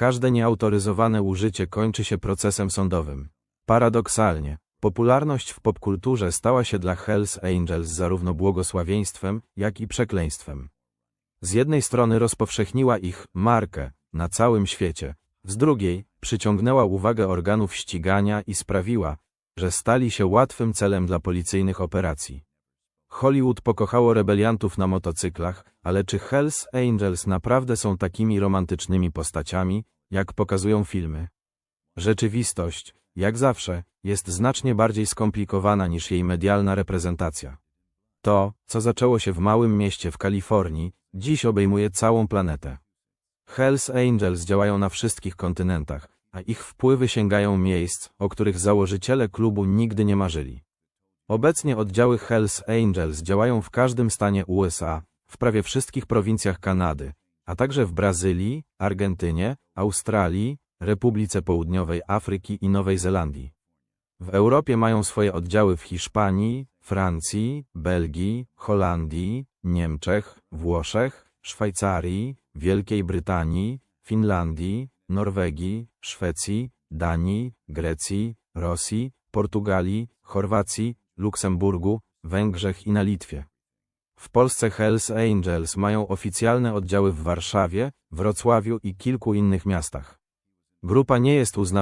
Każde nieautoryzowane użycie kończy się procesem sądowym. Paradoksalnie, popularność w popkulturze stała się dla Hells Angels zarówno błogosławieństwem, jak i przekleństwem. Z jednej strony rozpowszechniła ich markę na całym świecie, z drugiej przyciągnęła uwagę organów ścigania i sprawiła, że stali się łatwym celem dla policyjnych operacji. Hollywood pokochało rebeliantów na motocyklach, ale czy Hells Angels naprawdę są takimi romantycznymi postaciami, jak pokazują filmy? Rzeczywistość, jak zawsze, jest znacznie bardziej skomplikowana niż jej medialna reprezentacja. To, co zaczęło się w małym mieście w Kalifornii, dziś obejmuje całą planetę. Hells Angels działają na wszystkich kontynentach, a ich wpływy sięgają miejsc, o których założyciele klubu nigdy nie marzyli. Obecnie oddziały Hells Angels działają w każdym stanie USA, w prawie wszystkich prowincjach Kanady, a także w Brazylii, Argentynie, Australii, Republice Południowej Afryki i Nowej Zelandii. W Europie mają swoje oddziały w Hiszpanii, Francji, Belgii, Holandii, Niemczech, Włoszech, Szwajcarii, Wielkiej Brytanii, Finlandii, Norwegii, Szwecji, Danii, Grecji, Rosji, Portugalii, Chorwacji, Luksemburgu, Węgrzech i na Litwie. W Polsce Hells Angels mają oficjalne oddziały w Warszawie, Wrocławiu i kilku innych miastach. Grupa nie jest uznawana